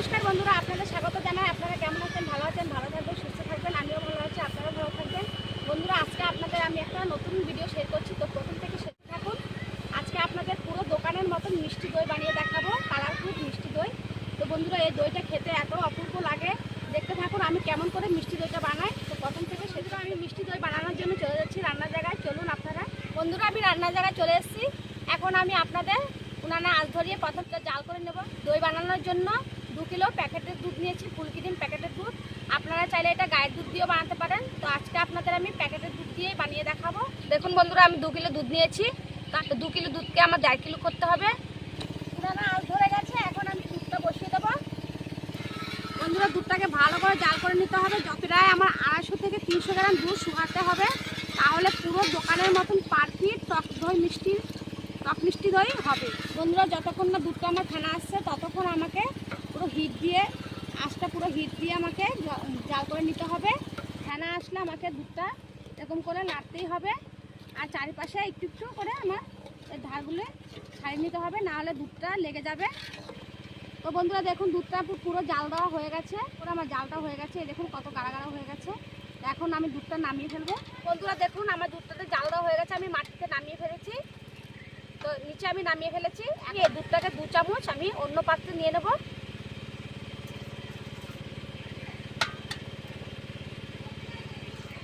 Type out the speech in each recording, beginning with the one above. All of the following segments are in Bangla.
নমস্কার বন্ধুরা, আপনাদের স্বাগত জানাই। আপনারা কেমন আছেন? ভালো আছেন? ভালো থাকবেন, সুস্থ থাকবেন? আমিও ভালো আছি, আপনারাও ভালো থাকবেন। বন্ধুরা, আজকে আপনাদের আমি একটা নতুন ভিডিও শেয়ার করছি। তো প্রথম থেকে শেয়ার থাকুন আজকে আপনাদের পুরো দোকানের মতন মিষ্টি দই বানিয়ে দেখাবো কালারফুল মিষ্টি দই। তো বন্ধুরা, এই দইটা খেতে এত অপূর্ব লাগে। দেখতে থাকুন আমি কেমন করে মিষ্টি দইটা বানাই। তো প্রথম থেকে সেটা আমি মিষ্টি দই বানানোর জন্য চলে যাচ্ছি রান্নার জায়গায়। চলুন আপনারা। বন্ধুরা, আমি রান্নার জায়গায় চলে এসেছি। এখন আমি আপনাদের উনানে আজ ধরিয়ে প্রথম জাল করে নেব দই বানানোর জন্য। দু কিলো প্যাকেটের দুধ নিয়েছি ফুলকি দিন প্যাকেটের দুধ। আপনারা চাইলে এটা গায়ের দুধ দিয়েও বানাতে পারেন। তো আজকে আপনাদের আমি প্যাকেটের দুধ দিয়ে বানিয়ে দেখাবো। দেখুন বন্ধুরা, আমি দু কিলো দুধ নিয়েছি। তার দু কিলো দুধকে আমার দেড় কিলো করতে হবে। ধরে গেছে। এখন আমি দুধটা বসিয়ে দেবো। বন্ধুরা, দুধটাকে ভালো করে জাল করে নিতে হবে। যত প্রায় আমার আড়াইশো থেকে তিনশো গ্রাম দুধ শুকাতে হবে, তাহলে পুরো দোকানের মতন পারফিট টক দই, মিষ্টি, টক মিষ্টি দই হবে। বন্ধুরা, যতক্ষণ না দুধটা আমার ফেনা আসছে, ততক্ষণ আমাকে পুরো হিট দিয়ে আঁচটা পুরো হিট দিয়ে আমাকে জাল করে নিতে হবে। ফেনা আসলে আমাকে দুধটা এরকম করে নাড়তেই হবে। আর চারিপাশে একটু একটু করে আমার ধারগুলো ছাড়িয়ে নিতে হবে নাহলে দুধটা লেগে যাবে। তো বন্ধুরা, দেখুন, দুধটা পুরো জাল দেওয়া হয়ে গেছে। পুরো আমার জালটা হয়ে গেছে। দেখুন, কত গাড়া গাঢ় হয়ে গেছে। এখন আমি দুধটা নামিয়ে ফেলব। বন্ধুরা, দেখুন, আমার দুধটাতে জাল দেওয়া হয়ে গেছে। আমি মাটিতে নামিয়ে ফেলেছি। তো নিচে আমি নামিয়ে ফেলেছি। এই দুধটাকে দু চামচ আমি অন্য পাত্রে নিয়ে নেব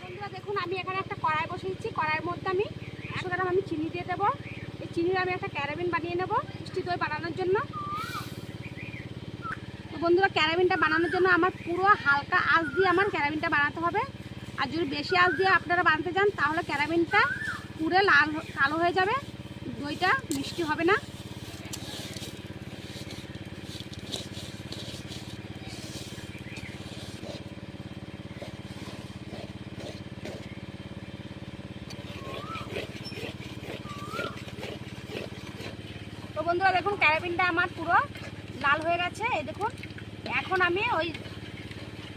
বন্ধুরা দেখুন আমি এখানে একটা কড়াই বসিয়েছি। কড়াইয়ের মধ্যে আমি একশো গ্রাম আমি চিনি দিয়ে দেবো। এই চিনির আমি একটা ক্যারাবিন বানিয়ে নেব মিষ্টি দই বানানোর জন্য। তো বন্ধুরা ক্যারাবিনটা বানানোর জন্য আমার পুরো হালকা আঁচ দিয়ে আমার ক্যারাবিনটা বানাতে হবে। আর যদি বেশি আঁচ দিয়ে আপনারা বানাতে চান, তাহলে ক্যারাবিনটা পুরো লাল, কালো হয়ে যাবে। দইটা মিষ্টি হবে না। বন্ধুরা, দেখুন, ক্যারাবিনটা আমার পুরো লাল হয়ে গেছে। এই দেখুন, এখন আমি ওই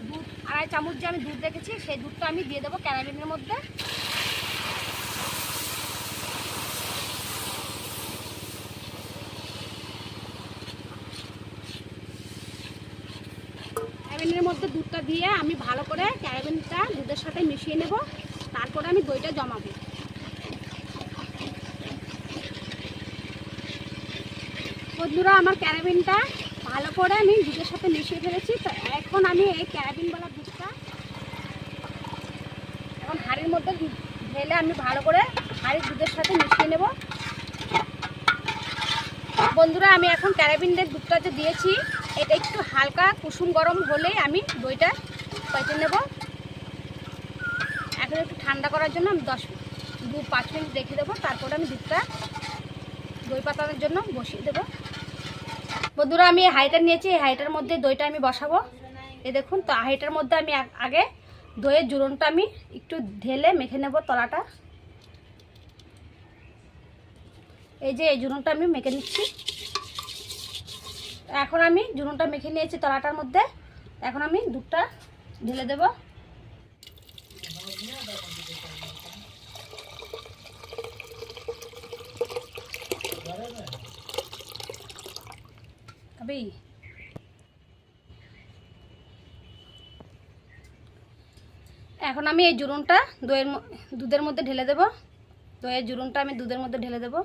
দুধ, আড়াই চামচ যে আমি দুধ রেখেছি, সেই দুধটা আমি দিয়ে দেবো ক্যারাবিনের মধ্যে। ক্যারাবিনের মধ্যে দুধটা দিয়ে আমি ভালো করে ক্যারাবিনটা দুধের সাথে মিশিয়ে নেব। তারপরে আমি দইটা জমাবো। বন্ধুরা, আমার ক্যারাবিনটা ভালো করে আমি দুধের সাথে মিশিয়ে ফেলেছি। তো এখন আমি এই ক্যারাবিনওয়ালা দুধটা এখন হাঁড়ির মধ্যে ঢেলে আমি ভালো করে হাঁড়ির দুধের সাথে মিশিয়ে নেব। বন্ধুরা, আমি এখন ক্যারাবিনের দুধটা যে দিয়েছি, এটা একটু হালকা কুসুম গরম হলেই আমি দইটা পেটে নেব। এখন একটু ঠান্ডা করার জন্য আমি দশ দু পাঁচ মিনিট রেখে দেবো। তারপরে আমি দুধটা দই পাতানোর জন্য বসিয়ে দেবো। বন্ধুরা, আমি হাঁড়িটা নিয়েছি। এই হাঁড়িটার মধ্যে দইটা আমি বসাবো। এই দেখুন তো, হাঁড়িটার মধ্যে আমি আগ- দইয়ের জুড়নটা আমি একটু ঢেলে মেখে নেব তলাটা। এই যে এই জুড়নটা আমি মেখে নিচ্ছি। এখন আমি জুড়নটা মেখে নিয়েছি তলাটার মধ্যে। এখন আমি দুধটা ঢেলে দেবো। খাবি এখন আমি এই জুরুনটা দইয়ের দুধের মধ্যে ঢেলে দেব। দইয়ের জুরুনটা আমি দুধের মধ্যে ঢেলে দেব।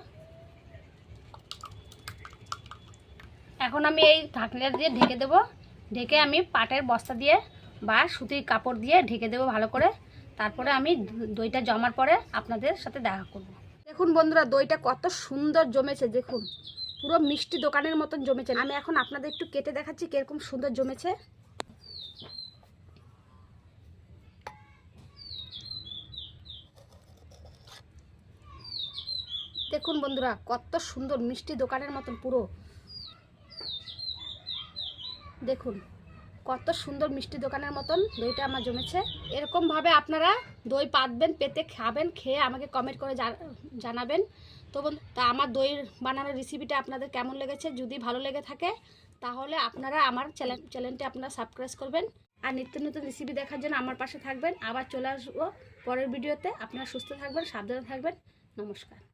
এখন আমি এই ঢাকনা দিয়ে ঢেকে দেব। ঢেকে আমি পাটের বস্তা দিয়ে বা সুতির কাপড় দিয়ে ঢেকে দেব ভালো করে। তারপরে আমি দইটা জমার পরে আপনাদের সাথে দেখা করব। দেখুন বন্ধুরা, দইটা কত সুন্দর জমেছে, দেখুন। পুরো মিষ্টি দোকানের মতন জমেছে। আমি এখন আপনাদের একটু কেটে দেখাচ্ছি কীরকম সুন্দর জমেছে। দেখুন বন্ধুরা, কত সুন্দর মিষ্টি দোকানের মতন পুরো। দেখুন, কত সুন্দর মিষ্টি দোকানের মতন দইটা আমার জমেছে। এরকমভাবে আপনারা দই পাতবেন, পেতে খাবেন, খেয়ে আমাকে কমেন্ট করে জানাবেন। তো বন্ধু, তা আমার দই বানানোর রেসিপিটা আপনাদের কেমন লেগেছে? যদি ভালো লেগে থাকে, তাহলে আপনারা আমার চ্যানেল চ্যানেলটি আপনারা সাবস্ক্রাইব করবেন। আর নিত্য নতুন রেসিপি দেখার জন্য আমার পাশে থাকবেন। আবার চলে আসব পরের ভিডিওতে আপনারা সুস্থ থাকবেন, সাবধানে থাকবেন। নমস্কার।